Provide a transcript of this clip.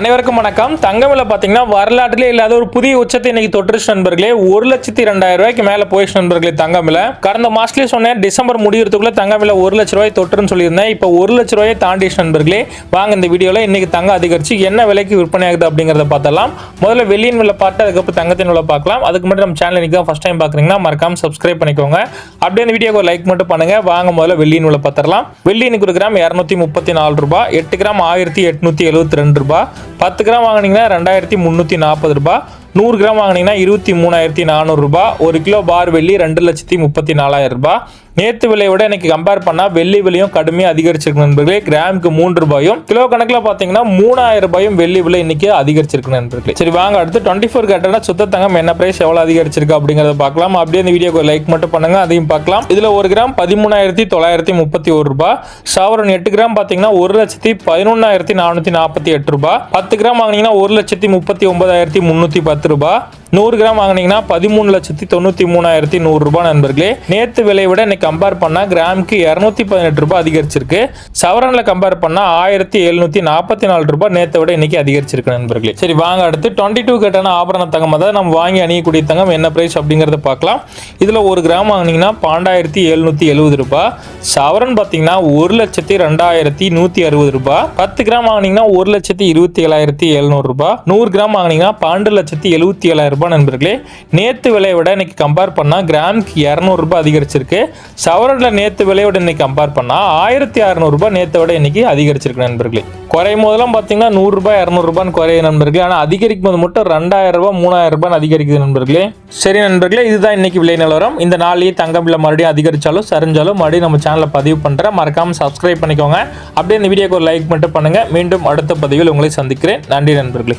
அனைவருக்கும் வணக்கம். தங்கமில் பார்த்தீங்கன்னா வரலாற்றிலே இல்லாத ஒரு புதிய உச்சத்தை இன்னைக்கு தொற்றுச்சு நண்பர்களே. ஒரு லட்சத்தி ரெண்டாயிரம் ரூபாய்க்கு மேலே போயிடுச்சு நண்பர்களே தங்கமில் கடந்த மாசத்துலேயே சொன்னேன் டிசம்பர் முடியறதுக்குள்ள தங்கமில் ஒரு லட்ச ரூபாய் தொற்றுன்னு சொல்லியிருந்தேன். இப்போ ஒரு லட்ச ரூபாயை தாண்டிச்சு நண்பர்களே. வாங்க இந்த வீடியோவில் இன்னைக்கு தங்கம் அதிகரிச்சு என்ன விலைக்கு விற்பனை ஆகுது அப்படிங்கிறத பார்த்தலாம் முதல்ல வெளியின் விலை பார்த்து அதுக்கப்புறம் தங்கத்தின் விலை பார்க்கலாம். அதுக்கு மட்டும் நம்ம சேனல் இன்னைக்கு ஃபஸ்ட் டைம் பார்க்குறீங்கன்னா மறக்காம சப்ஸ்கிரைப் பண்ணிக்கோங்க. அப்படியே இந்த வீடியோக்கு லைக் மட்டும் பண்ணுங்க. வாங்க முதல்ல வெள்ளியின் விலை பார்த்துடலாம். வெள்ளி இன்னைக்கு ஒரு கிராம் இரநூத்தி முப்பத்தி நாலு ரூபாய். எட்டு கிராம் ஆயிரத்தி எட்நூத்தி எழுபத்தி ரெண்டு ரூபாய். பத்து கிராம் வாங்குனீங்கன்னா ரெண்டாயிரத்தி முந்நூற்றி நாற்பது ரூபாய் நூறு கிராம் வாங்குனீங்கன்னா இருபத்தி மூணாயிரத்தி நானூறுரூபா ஒரு கிலோ பார் வெள்ளி ரெண்டு லட்சத்தி முப்பத்தி நாலாயிரம் ரூபாய் நேற்று விலையை விட இன்னைக்கு கம்பேர் பண்ணால் வெள்ளி விலையும் கடுமையாக அதிகரிச்சிருக்கு நண்பர்களே. கிராமுக்கு மூன்று ரூபாயும் கிலோ கணக்கில் பார்த்தீங்கன்னா மூணாயிரம் ரூபாயும் வெள்ளி விலை இன்னைக்கு அதிகரிச்சிருக்கு நண்பர்களே. சரி வாங்க அடுத்து டுவெண்ட்டி ஃபோர் கேட்டனா சுத்த தங்கம் என்ன பிரைஸ் எவ்வளோ அதிகரிச்சிருக்கு அப்படிங்கிறத பார்க்கலாம். அப்படியே இந்த வீடியோக்கு லைக் மட்டும் பண்ணுங்க அதையும் பார்க்கலாம். இதில் ஒரு கிராம் பதிமூணாயிரத்தி தொள்ளாயிரத்தி முப்பத்தி ஒரு ரூபாய். சவரன் எட்டு கிராம் பார்த்தீங்கன்னா ஒரு லட்சத்தி பதினொன்னாயிரத்தி நானூற்றி நாற்பத்தி எட்டு ரூபாய். பத்து கிராம் வாங்கினீங்கன்னா ஒரு லட்சத்தி முப்பத்தி ஒன்பதாயிரத்தி முந்நூற்றி பத்து ரூபாய். நூறு கிராம் வாங்கினீங்கன்னா பதிமூணு லட்சத்தி தொண்ணூற்றி மூணாயிரத்தி நூறு ரூபாய் நண்பர்களே. நேற்று விலையை விட கம்பேர் பண்ணால் கிராமுக்கு இரநூத்தி பதினெட்டு ரூபாய் அதிகரிச்சிருக்கு. சவரனில் கம்பேர் பண்ணால் ஆயிரத்தி எழுநூற்றி நாற்பத்தி நாலு ரூபாய் நேற்றை விட இன்னைக்கு அதிகரிச்சிருக்கு நண்பர்களே. சரி வாங்க அடுத்து. டுவெண்ட்டி டூ கேட்டான ஆபரண தங்கம் அதாவது நம்ம வாங்கி அணியக்கூடிய தங்கம் என்ன ப்ரைஸ் அப்படிங்கிறத பார்க்கலாம். இதில் ஒரு கிராம் வாங்கினீங்கன்னா பன்னெண்டாயிரத்தி எழுநூற்றி எழுபது ரூபாய். சவரன் பார்த்தீங்கன்னா ஒரு லட்சத்தி ரெண்டாயிரத்தி நூற்றி அறுபது ரூபாய். பத்து கிராம் வாங்கினீங்கன்னா ஒரு லட்சத்தி இருபத்தி ஏழாயிரத்தி எழுநூறு ரூபாய். நூறு கிராம் வாங்கினீங்கன்னா பன்னெண்டு லட்சத்தி எழுபத்தி ஏழாயிரம் ரூபாய் நண்பர்களே. நேற்று விலையை விட இன்னைக்கு கம்பேர் பண்ணால் கிராமுக்கு இரநூறுபா அதிகரிச்சிருக்கு. சவரனில் நேற்று விலையோடு இன்னைக்கு கம்பேர் பண்ணால் ஆயிரத்தி அறநூறுபா நேற்றை விட இன்னைக்கு அதிகரிச்சிருக்கு நண்பர்களே. குறையும் போதெல்லாம் பார்த்தீங்கன்னா நூறுரூபா இரநூறுபான்னு குறைய நண்பர்களே. ஆனால் அதிகரிக்கும் போது மட்டும் ரெண்டாயிரம் ரூபா மூணாயிரம் ரூபான்னு அதிகரிக்குது நண்பர்களே. சரி நண்பர்களே இதுதான் இன்னைக்கு விலை நிலவரம். இந்த நாளையே தங்கம் இல்லை மறுபடியும் அதிகரிச்சாலும் சரிஞ்சாலும் மறுபடியும் நம்ம சேனலை பதிவு பண்ணுறேன் மறக்காமல் சப்ஸ்கிரைப் பண்ணிக்கோங்க. அப்படியே இந்த வீடியோக்கு ஒரு லைக் மட்டும் பண்ணுங்கள் மீண்டும் அடுத்த பதிவில் உங்களை சந்திக்கிறேன். நன்றி நண்பர்களே.